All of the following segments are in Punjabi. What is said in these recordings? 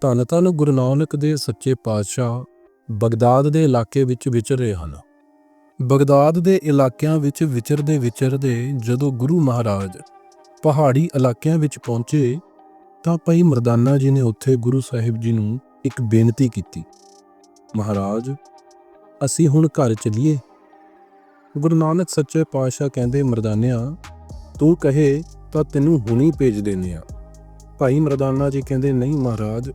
ਧੰਨ ਧੰਨ ਗੁਰੂ ਨਾਨਕ ਦੇ ਸੱਚੇ ਪਾਤਸ਼ਾਹ ਬਗਦਾਦ ਦੇ ਇਲਾਕੇ ਵਿੱਚ ਵਿਚਰ ਰਹੇ ਹਨ। ਬਗਦਾਦ ਦੇ ਇਲਾਕਿਆਂ ਵਿੱਚ ਵਿਚਰਦੇ ਵਿਚਰਦੇ ਜਦੋਂ ਗੁਰੂ ਮਹਾਰਾਜ ਪਹਾੜੀ ਇਲਾਕਿਆਂ ਵਿੱਚ ਪਹੁੰਚੇ ਤਾਂ ਭਾਈ ਮਰਦਾਨਾ ਜੀ ਨੇ ਉੱਥੇ ਗੁਰੂ ਸਾਹਿਬ ਜੀ ਨੂੰ ਇੱਕ ਬੇਨਤੀ ਕੀਤੀ, ਮਹਾਰਾਜ, ਅਸੀਂ ਹੁਣ ਘਰ ਚੱਲੀਏ। ਗੁਰੂ ਨਾਨਕ ਸੱਚੇ ਪਾਤਸ਼ਾਹ ਕਹਿੰਦੇ, ਮਰਦਾਨਿਆ, ਤੂੰ ਕਹੇ ਤਾਂ ਤੈਨੂੰ ਹੁਣੀ ਭੇਜ ਦਿੰਦੇ ਆ ਭਾਈ ਮਰਦਾਨਾ ਜੀ ਕਹਿੰਦੇ, ਨਹੀਂ ਮਹਾਰਾਜ,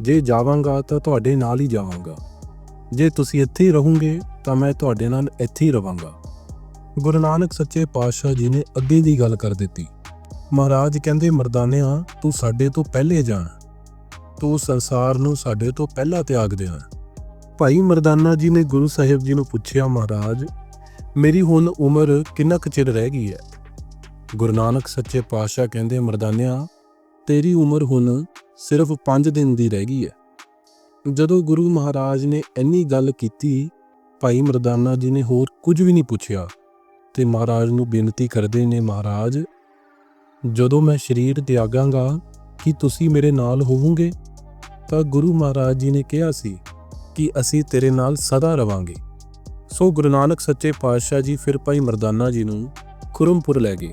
ਜੇ ਜਾਵਾਂਗਾ ਤਾਂ ਤੁਹਾਡੇ ਨਾਲ ਹੀ ਜਾਵਾਂਗਾ। ਜੇ ਤੁਸੀਂ ਇੱਥੇ ਹੀ ਰਹੋਗੇ ਤਾਂ ਮੈਂ ਤੁਹਾਡੇ ਨਾਲ ਇੱਥੇ ਹੀ ਰਵਾਂਗਾ। ਗੁਰੂ ਨਾਨਕ ਸੱਚੇ ਪਾਤਸ਼ਾਹ ਜੀ ਨੇ ਅੱਗੇ ਦੀ ਗੱਲ ਕਰ ਦਿੱਤੀ। ਮਹਾਰਾਜ ਕਹਿੰਦੇ, ਮਰਦਾਨਿਆ, ਤੂੰ ਸਾਡੇ ਤੋਂ ਪਹਿਲੇ ਜਾਣ ਤੂੰ ਸੰਸਾਰ ਨੂੰ ਸਾਡੇ ਤੋਂ ਪਹਿਲਾਂ ਤਿਆਗ ਦੇ ਭਾਈ ਮਰਦਾਨਾ ਜੀ ਨੇ ਗੁਰੂ ਸਾਹਿਬ ਜੀ ਨੂੰ ਪੁੱਛਿਆ, ਮਹਾਰਾਜ, ਮੇਰੀ ਹੁਣ ਉਮਰ ਕਿੰਨਾ ਕੁ ਚਿਰ ਰਹਿ ਗਈ ਹੈ? ਗੁਰੂ ਨਾਨਕ ਸੱਚੇ ਪਾਤਸ਼ਾਹ ਕਹਿੰਦੇ, ਮਰਦਾਨਿਆ ਤੇਰੀ ਉਮਰ ਹੁਣ ਸਿਰਫ 5 ਦਿਨ ਦੀ ਰਹਿ ਗਈ ਹੈ। ਜਦੋਂ ਗੁਰੂ ਮਹਾਰਾਜ ਨੇ ਇੰਨੀ ਗੱਲ ਕੀਤੀ, ਭਾਈ ਮਰਦਾਨਾ ਜੀ ਨੇ ਹੋਰ ਕੁਝ ਵੀ ਨਹੀਂ ਪੁੱਛਿਆ ਤੇ ਮਹਾਰਾਜ ਨੂੰ ਬੇਨਤੀ ਕਰਦੇ ਨੇ, ਮਹਾਰਾਜ, ਜਦੋਂ ਮੈਂ ਸਰੀਰ ਤਿਆਗਾਂਗਾ ਕਿ ਤੁਸੀਂ ਮੇਰੇ ਨਾਲ ਹੋਵੋਗੇ, ਤਾਂ ਗੁਰੂ ਮਹਾਰਾਜ ਜੀ ਨੇ ਕਿਹਾ ਸੀ ਕਿ ਅਸੀਂ ਤੇਰੇ ਨਾਲ ਸਦਾ ਰਵਾਂਗੇ। ਸੋ ਗੁਰੂ ਨਾਨਕ ਸੱਚੇ ਪਾਤਸ਼ਾਹ ਜੀ ਫਿਰ ਭਾਈ ਮਰਦਾਨਾ ਜੀ ਨੂੰ ਖੁਰਮਪੁਰ ਲੈ ਗਏ।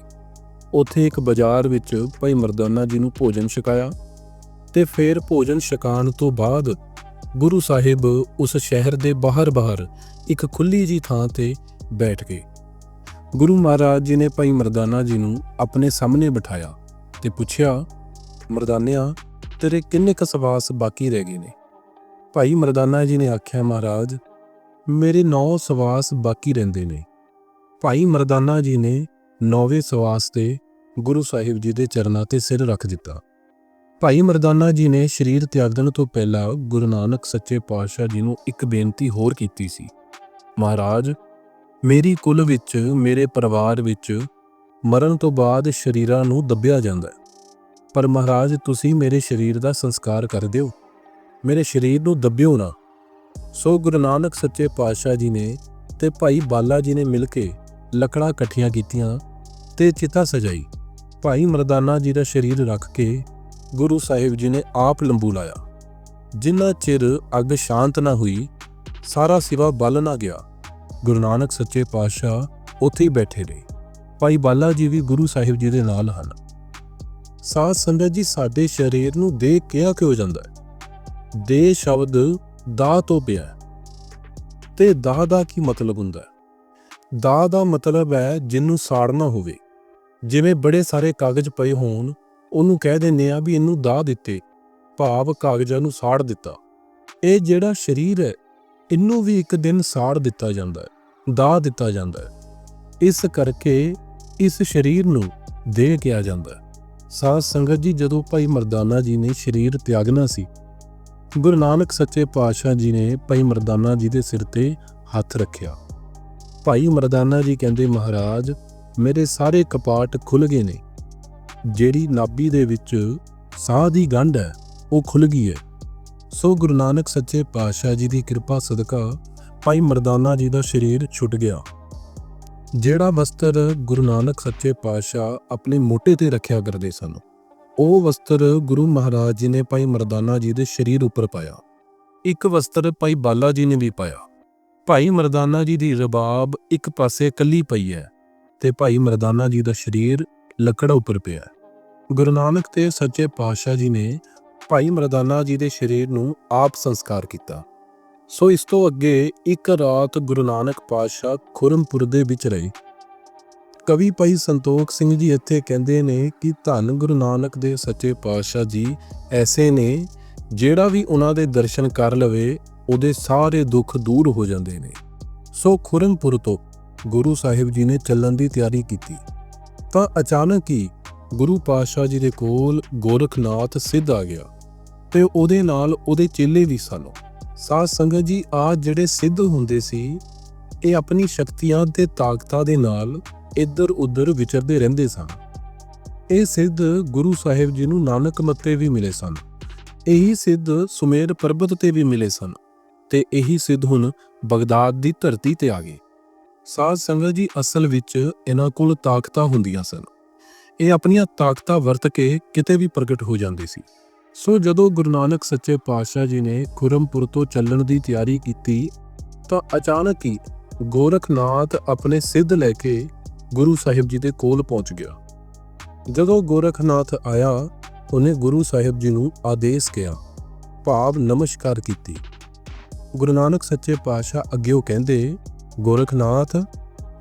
ਉੱਥੇ ਇੱਕ ਬਾਜ਼ਾਰ ਵਿੱਚ ਭਾਈ ਮਰਦਾਨਾ ਜੀ ਨੂੰ ਭੋਜਨ ਛਕਾਇਆ ਤੇ ਫਿਰ ਭੋਜਨ ਛਕਾਉਣ ਤੋਂ ਬਾਅਦ ਗੁਰੂ ਸਾਹਿਬ ਉਸ ਸ਼ਹਿਰ ਦੇ ਬਾਹਰ-ਬਾਹਰ ਇੱਕ ਖੁੱਲੀ ਜੀ ਥਾਂ ਤੇ ਬੈਠ ਗਏ। ਗੁਰੂ ਮਹਾਰਾਜ ਜੀ ਨੇ ਭਾਈ ਮਰਦਾਨਾ ਜੀ ਨੂੰ ਆਪਣੇ ਸਾਹਮਣੇ ਬਿਠਾਇਆ ਤੇ ਪੁੱਛਿਆ, ਮਰਦਾਨਿਆ, ਤੇਰੇ ਕਿੰਨੇ ਕ ਸਵਾਸ ਬਾਕੀ ਰਹਿ ਗਏ ਨੇ? ਭਾਈ ਮਰਦਾਨਾ ਜੀ ਨੇ ਆਖਿਆ, ਮਹਾਰਾਜ, ਮੇਰੇ 9 ਸਵਾਸ ਬਾਕੀ ਰਹਿੰਦੇ ਨੇ। ਭਾਈ ਮਰਦਾਨਾ ਜੀ ਨੇ ਨੌਵੇਂ ਸਵਾਸ ਤੇ ਗੁਰੂ ਸਾਹਿਬ ਜੀ ਦੇ ਚਰਨਾਂ ਤੇ ਸਿਰ ਰੱਖ ਦਿੱਤਾ। ਭਾਈ ਮਰਦਾਨਾ ਜੀ ਨੇ ਸਰੀਰ ਤਿਆਗਣ ਤੋਂ ਪਹਿਲਾਂ ਗੁਰੂ ਨਾਨਕ ਸੱਚੇ ਪਾਤਸ਼ਾਹ ਜੀ ਨੂੰ ਇੱਕ ਬੇਨਤੀ ਹੋਰ ਕੀਤੀ ਸੀ। ਮਹਾਰਾਜ, ਮੇਰੀ ਕੁਲ ਵਿੱਚ, ਮੇਰੇ ਪਰਿਵਾਰ ਵਿੱਚ ਮਰਨ ਤੋਂ ਬਾਅਦ ਸ਼ਰੀਰਾਂ ਨੂੰ ਦੱਬਿਆ ਜਾਂਦਾ ਹੈ। ਪਰ ਮਹਾਰਾਜ, ਤੁਸੀਂ ਮੇਰੇ ਸਰੀਰ ਦਾ ਸੰਸਕਾਰ ਕਰ ਦਿਓ। ਮੇਰੇ ਸਰੀਰ ਨੂੰ ਦੱਬਿਓ ਨਾ। ਸੋ ਗੁਰੂ ਨਾਨਕ ਸੱਚੇ ਪਾਤਸ਼ਾਹ ਜੀ ਨੇ ਤੇ ਭਾਈ ਬਾਲਾ ਜੀ ਨੇ ਮਿਲ ਕੇ ਲੱਕੜਾਂ ਇਕੱਠੀਆਂ ਕੀਤੀਆਂ ਤੇ ਚਿਤਾ ਸਜਾਈ। ਭਾਈ ਮਰਦਾਨਾ ਜੀ ਦਾ ਸਰੀਰ ਰੱਖ ਕੇ ਗੁਰੂ ਸਾਹਿਬ ਜੀ ਨੇ ਆਪ ਲੰਬੂ ਲਾਇਆ। ਜਿੰਨਾ ਚਿਰ ਅੱਗ ਸ਼ਾਂਤ ਨਾ ਹੋਈ, ਸਾਰਾ ਸਿਵਾ ਬਲ ਨਾ ਗਿਆ। ਗੁਰੂ ਨਾਨਕ ਸੱਚੇ ਪਾਤਸ਼ਾਹ ਉੱਥੇ ਹੀ ਬੈਠੇ ਰਹੇ ਭਾਈ ਬਾਲਾ ਜੀ ਵੀ ਗੁਰੂ ਸਾਹਿਬ ਜੀ ਦੇ ਨਾਲ ਹਨ। ਸਾਧ ਸੰਗਤ ਜੀ, ਸਾਡੇ ਸਰੀਰ ਨੂੰ ਦੇਹ ਕਿਹਾ ਕਿਉਂ ਜਾਂਦਾ ਹੈ? ਦੇਹ ਸ਼ਬਦ ਦਾ ਤੋਂ ਪਿਆ ਹੈ। ਤੇ ਦਾਹ ਦਾ ਕੀ ਮਤਲਬ ਹੁੰਦਾ ਹੈ? ਦਾਹ ਦਾ ਮਤਲਬ ਹੈ ਜਿਹਨੂੰ ਸਾੜਨਾ ਹੋਵੇ। ਜਿਵੇਂ ਬੜੇ ਸਾਰੇ ਕਾਗਜ਼ ਪਏ ਹੋਣ, ਉਹਨੂੰ ਕਹਿ ਦਿੰਦੇ ਆ ਵੀ ਇਹਨੂੰ ਦਾ ਦਿੱਤੇ। ਭਾਵ ਕਾਗਜ਼ਾਂ ਨੂੰ ਸਾੜ ਦਿੱਤਾ। ਇਹ ਜਿਹੜਾ ਸਰੀਰ ਹੈ, ਇਹਨੂੰ ਵੀ ਇੱਕ ਦਿਨ ਸਾੜ ਦਿੱਤਾ ਜਾਂਦਾ ਹੈ ਦਾਹ ਦਿੱਤਾ ਜਾਂਦਾ ਹੈ। ਇਸ ਕਰਕੇ ਇਸ ਸਰੀਰ ਨੂੰ ਦੇਹ ਕਿਹਾ ਜਾਂਦਾ ਹੈ। ਸਾਧ ਸੰਗਤ ਜੀ, ਜਦੋਂ ਭਾਈ ਮਰਦਾਨਾ ਜੀ ਨੇ ਸਰੀਰ ਤਿਆਗਣਾ ਸੀ, ਗੁਰੂ ਨਾਨਕ ਸੱਚੇ ਪਾਤਸ਼ਾਹ ਜੀ ਨੇ ਭਾਈ ਮਰਦਾਨਾ ਜੀ ਦੇ ਸਿਰ ਤੇ ਹੱਥ ਰੱਖਿਆ। ਭਾਈ ਮਰਦਾਨਾ ਜੀ ਕਹਿੰਦੇ, ਮਹਾਰਾਜ, ਮੇਰੇ ਸਾਰੇ ਕਪਾਟ ਖੁੱਲ ਗਏ ਨੇ। ਜਿਹੜੀ ਨਾਭੀ ਦੇ ਵਿੱਚ ਸਾਹ ਦੀ ਗੰਢ ਹੈ, ਉਹ ਖੁੱਲ ਗਈ ਹੈ। ਸੋ ਗੁਰੂ ਨਾਨਕ ਸੱਚੇ ਪਾਤਸ਼ਾਹ ਜੀ ਦੀ ਕਿਰਪਾ ਸਦਕਾ ਭਾਈ ਮਰਦਾਨਾ ਜੀ ਦਾ ਸਰੀਰ ਛੁੱਟ ਗਿਆ। ਜਿਹੜਾ ਵਸਤਰ ਗੁਰੂ ਨਾਨਕ ਸੱਚੇ ਪਾਤਸ਼ਾਹ ਆਪਣੇ ਮੋਢੇ ਤੇ ਰੱਖਿਆ ਕਰਦੇ ਸਨ, ਉਹ ਵਸਤਰ ਗੁਰੂ ਮਹਾਰਾਜ ਜੀ ਨੇ ਭਾਈ ਮਰਦਾਨਾ ਜੀ ਦੇ ਸਰੀਰ ਉੱਪਰ ਪਾਇਆ। ਇੱਕ ਵਸਤਰ ਭਾਈ ਬਾਲਾ ਜੀ ਨੇ ਵੀ ਪਾਇਆ। ਭਾਈ ਮਰਦਾਨਾ ਜੀ ਦੀ ਰਬਾਬ ਇੱਕ ਪਾਸੇ ਕੱਲੀ ਪਈ ਹੈ ਤੇ ਭਾਈ ਮਰਦਾਨਾ ਜੀ ਦਾ ਸਰੀਰ ਲੱਕੜਾ ਉੱਪਰ ਪਿਆ ਗੁਰੂ ਨਾਨਕ ਤੇ ਸੱਚੇ ਪਾਤਸ਼ਾਹ ਜੀ ਨੇ ਭਾਈ ਮਰਦਾਨਾ ਜੀ ਦੇ ਸਰੀਰ ਨੂੰ ਆਪ ਸੰਸਕਾਰ ਕੀਤਾ। ਸੋ ਇਸ ਤੋਂ ਅੱਗੇ ਇੱਕ ਰਾਤ ਗੁਰੂ ਨਾਨਕ ਪਾਤਸ਼ਾਹ ਖੁਰਮਪੁਰ ਦੇ ਵਿੱਚ ਰਹੇ। ਕਵੀ ਭਾਈ ਸੰਤੋਖ ਸਿੰਘ ਜੀ ਇੱਥੇ ਕਹਿੰਦੇ ਨੇ ਕਿ ਧੰਨ ਗੁਰੂ ਨਾਨਕ ਦੇ ਸੱਚੇ ਪਾਤਸ਼ਾਹ ਜੀ ਐਸੇ ਨੇ ਜਿਹੜਾ ਵੀ ਉਹਨਾਂ ਦੇ ਦਰਸ਼ਨ ਕਰ ਲਵੇ ਉਹਦੇ ਸਾਰੇ ਦੁੱਖ ਦੂਰ ਹੋ ਜਾਂਦੇ ਨੇ। ਸੋ ਖੁਰਮਪੁਰ ਤੋਂ ਗੁਰੂ ਸਾਹਿਬ ਜੀ ਨੇ ਚੱਲਣ ਦੀ ਤਿਆਰੀ ਕੀਤੀ। ਤਾਂ ਅਚਾਨਕ ਹੀ ਗੁਰੂ ਪਾਤਸ਼ਾਹ ਜੀ ਦੇ ਕੋਲ ਗੋਰਖਨਾਥ ਸਿੱਧ ਆ ਗਿਆ ਤੇ ਉਹਦੇ ਨਾਲ ਉਹਦੇ ਚੇਲੇ ਵੀ ਸਨ। ਸਾਧ ਸੰਗਤ ਜੀ, ਆ ਜਿਹੜੇ ਸਿੱਧ ਹੁੰਦੇ ਸੀ, ਇਹ ਆਪਣੀ ਸ਼ਕਤੀਆਂ ਤੇ ਤਾਕਤਾਂ ਦੇ ਨਾਲ ਇੱਧਰ ਉੱਧਰ ਵਿਚਰਦੇ ਰਹਿੰਦੇ ਸਨ। ਇਹ ਸਿੱਧ ਗੁਰੂ ਸਾਹਿਬ ਜੀ ਨੂੰ ਨਾਨਕ ਮੱਤੇ ਵੀ ਮਿਲੇ ਸਨ। ਇਹੀ ਸਿੱਧ ਸੁਮੇਰ ਪਰਬਤ ਤੇ ਵੀ ਮਿਲੇ ਸਨ। ਤੇ ਇਹੀ ਸਿੱਧ ਹੁਣ ਬਗਦਾਦ ਦੀ ਧਰਤੀ ਤੇ ਆ ਗਏ। ਸਾਧ ਸੰਗਤ ਜੀ ਅਸਲ ਵਿੱਚ ਇਹਨਾਂ ਕੋਲ ਤਾਕਤਾਂ ਹੁੰਦੀਆਂ ਸਨ। ਇਹ ਆਪਣੀਆਂ ਤਾਕਤਾਂ ਵਰਤ ਕੇ ਕਿਤੇ ਵੀ ਪ੍ਰਗਟ ਹੋ ਜਾਂਦੇ ਸੀ। ਸੋ ਜਦੋਂ ਗੁਰੂ ਨਾਨਕ ਸੱਚੇ ਪਾਤਸ਼ਾਹ ਜੀ ਨੇ ਖੁਰਮਪੁਰ ਤੋਂ ਚੱਲਣ ਦੀ ਤਿਆਰੀ ਕੀਤੀ, ਤਾਂ ਅਚਾਨਕ ਹੀ ਗੋਰਖਨਾਥ ਆਪਣੇ ਸਿੱਧ ਲੈ ਕੇ ਗੁਰੂ ਸਾਹਿਬ ਜੀ ਦੇ ਕੋਲ ਪਹੁੰਚ ਗਿਆ। ਜਦੋਂ ਗੋਰਖਨਾਥ ਆਇਆ, ਉਹਨੇ ਗੁਰੂ ਸਾਹਿਬ ਜੀ ਨੂੰ ਆਦੇਸ਼ ਕਿਹਾ, ਭਾਵ ਨਮਸਕਾਰ ਕੀਤੀ। ਗੁਰੂ ਨਾਨਕ ਸੱਚੇ ਪਾਤਸ਼ਾਹ ਅੱਗੇ ਉਹ ਕਹਿੰਦੇ, ਗੋਰਖਨਾਥ,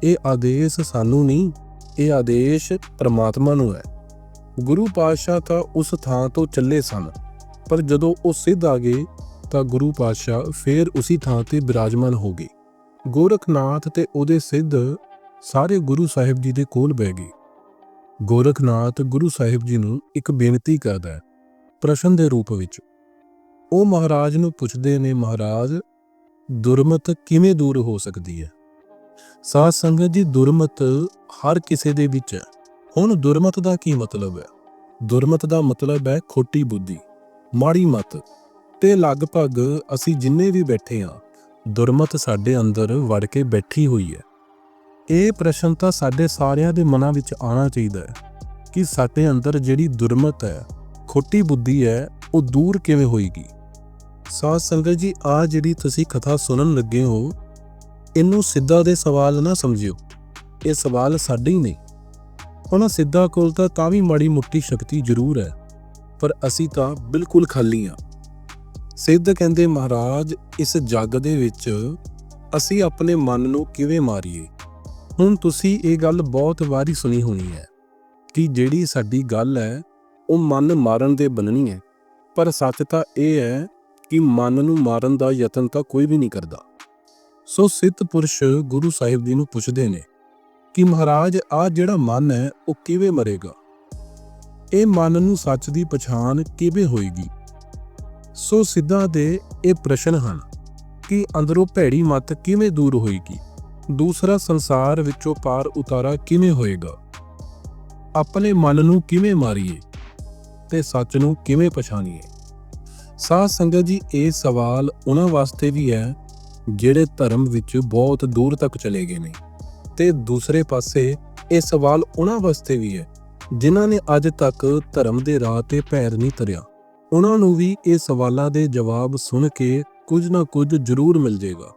ਇਹ ਆਦੇਸ਼ ਸਾਨੂੰ ਨਹੀਂ, ਇਹ ਆਦੇਸ਼ ਪ੍ਰਮਾਤਮਾ ਨੂੰ ਹੈ। ਗੁਰੂ ਪਾਤਸ਼ਾਹ ਤਾਂ ਉਸ ਥਾਂ ਤੋਂ ਚੱਲੇ ਸਨ, ਪਰ ਜਦੋਂ ਉਹ ਸਿੱਧ ਆ ਗਏ, ਤਾਂ ਗੁਰੂ ਪਾਤਸ਼ਾਹ ਫੇਰ ਉਸੇ ਥਾਂ ਤੇ ਬਿਰਾਜਮਾਨ ਹੋ ਗਏ। ਗੋਰਖਨਾਥ ਤੇ ਉਹਦੇ ਸਿੱਧ ਸਾਰੇ ਗੁਰੂ ਸਾਹਿਬ ਜੀ ਦੇ ਕੋਲ ਬਹਿ ਗਏ। ਗੋਰਖਨਾਥ ਗੁਰੂ ਸਾਹਿਬ ਜੀ ਨੂੰ ਇੱਕ ਬੇਨਤੀ ਕਰਦਾ ਹੈ, ਪ੍ਰਸ਼ਨ ਦੇ ਰੂਪ ਵਿੱਚ ਉਹ ਮਹਾਰਾਜ ਨੂੰ ਪੁੱਛਦੇ ਨੇ, ਮਹਾਰਾਜ, ਦੁਰਮਤ ਕਿਵੇਂ ਦੂਰ ਹੋ ਸਕਦੀ ਹੈ? ਸਾਧ ਸੰਗਤ ਜੀ, ਦੁਰਮਤ ਹਰ ਕਿਸੇ ਦੇ ਵਿੱਚ ਹੈ। ਹੁਣ ਦੁਰਮਤ ਦਾ ਕੀ ਮਤਲਬ ਹੈ? ਦੁਰਮਤ ਦਾ ਮਤਲਬ ਹੈ ਖੋਟੀ ਬੁੱਧੀ, ਮਾੜੀ ਮਤ। ਤੇ ਲਗਭਗ ਅਸੀਂ ਜਿੰਨੇ ਵੀ ਬੈਠੇ ਹਾਂ, ਦੁਰਮਤ ਸਾਡੇ ਅੰਦਰ ਵੜ ਕੇ ਬੈਠੀ ਹੋਈ ਹੈ। ਇਹ ਪ੍ਰਸ਼ਨ ਤਾਂ ਸਾਡੇ ਸਾਰਿਆਂ ਦੇ ਮਨਾਂ ਵਿੱਚ ਆਉਣਾ ਚਾਹੀਦਾ ਹੈ ਕਿ ਸਾਡੇ ਅੰਦਰ ਜਿਹੜੀ ਦੁਰਮਤ ਹੈ, ਖੋਟੀ ਬੁੱਧੀ ਹੈ, ਉਹ ਦੂਰ ਕਿਵੇਂ ਹੋਏਗੀ? ਸਾਧ ਸੰਗਤ ਜੀ, ਆ ਜਿਹੜੀ ਤੁਸੀਂ ਕਥਾ ਸੁਣਨ ਲੱਗੇ ਹੋ, ਇਹਨੂੰ ਸਿੱਧਾ ਦੇ ਸਵਾਲ ਨਾ ਸਮਝਿਓ। ਇਹ ਸਵਾਲ ਸਾਡੇ ਹੀ ਨਹੀਂ ਉਹਨਾਂ ਸਿੱਧਾ ਕੋਲ ਤਾਂ ਤਾਂ ਵੀ ਮਾੜੀ ਮੁੱਟੀ ਸ਼ਕਤੀ ਜ਼ਰੂਰ ਹੈ, ਪਰ ਅਸੀਂ ਤਾਂ ਬਿਲਕੁਲ ਖਾਲੀ ਹਾਂ। ਸਿੱਧ ਕਹਿੰਦੇ, ਮਹਾਰਾਜ, ਇਸ ਜੱਗ ਦੇ ਵਿੱਚ ਅਸੀਂ ਆਪਣੇ ਮਨ ਨੂੰ ਕਿਵੇਂ ਮਾਰੀਏ? ਹੁਣ ਤੁਸੀਂ ਇਹ ਗੱਲ ਬਹੁਤ ਵਾਰੀ ਸੁਣੀ ਹੋਣੀ ਹੈ ਕਿ ਜਿਹੜੀ ਸਾਡੀ ਗੱਲ ਹੈ, ਉਹ ਮਨ ਮਾਰਨ ਦੇ ਬਣਨੀ ਹੈ। ਪਰ ਸੱਚ ਤਾਂ ਇਹ ਹੈ ਕਿ ਮਨ ਨੂੰ ਮਾਰਨ ਦਾ ਯਤਨ ਤਾਂ ਕੋਈ ਵੀ ਨਹੀਂ ਕਰਦਾ। ਸੋ ਸਿੱਧ ਪੁਰਸ਼ ਗੁਰੂ ਸਾਹਿਬ ਜੀ ਨੂੰ ਪੁੱਛਦੇ ਨੇ ਕਿ ਮਹਾਰਾਜ ਆ ਜਿਹੜਾ ਮਨ ਹੈ, ਉਹ ਕਿਵੇਂ ਮਰੇਗਾ? ਇਹ ਮਨ ਨੂੰ ਸੱਚ ਦੀ ਪਛਾਣ ਕਿਵੇਂ ਹੋਏਗੀ? ਸੋ ਸਿੱਧਾ ਦੇ ਇਹ ਪ੍ਰਸ਼ਨ ਹਨ ਕਿ ਅੰਦਰੋਂ ਭੈੜੀ ਮਤ ਕਿਵੇਂ ਦੂਰ ਹੋਏਗੀ? ਦੂਸਰਾ ਸੰਸਾਰ ਵਿੱਚੋਂ ਪਾਰ ਉਤਾਰਾ ਕਿਵੇਂ ਹੋਏਗਾ? ਆਪਣੇ ਮਨ ਨੂੰ ਕਿਵੇਂ ਮਾਰੀਏ? ਤੇ ਸੱਚ ਨੂੰ ਕਿਵੇਂ ਪਛਾਣੀਏ? ਸਾਧ ਸੰਗਤ ਜੀ, ਇਹ ਸਵਾਲ ਉਹਨਾਂ ਵਾਸਤੇ ਵੀ ਹੈ, ਜਿਹੜੇ ਧਰਮ ਵਿੱਚ ਬਹੁਤ ਦੂਰ ਤੱਕ ਚਲੇ ਗਏ ਨੇ। ਤੇ ਦੂਸਰੇ ਪਾਸੇ ਇਹ ਸਵਾਲ ਉਹਨਾਂ ਵਾਸਤੇ ਵੀ ਹੈ, ਜਿਨ੍ਹਾਂ ਨੇ ਅੱਜ ਤੱਕ ਧਰਮ ਦੇ ਰਾਹ ਤੇ ਪੈਰ ਨਹੀਂ ਧਰਿਆ। ਉਹਨਾਂ ਨੂੰ ਵੀ ਇਹ ਸਵਾਲਾਂ ਦੇ ਜਵਾਬ ਸੁਣ ਕੇ ਕੁਝ ਨਾ ਕੁਝ ਜ਼ਰੂਰ ਮਿਲ ਜਾਏਗਾ।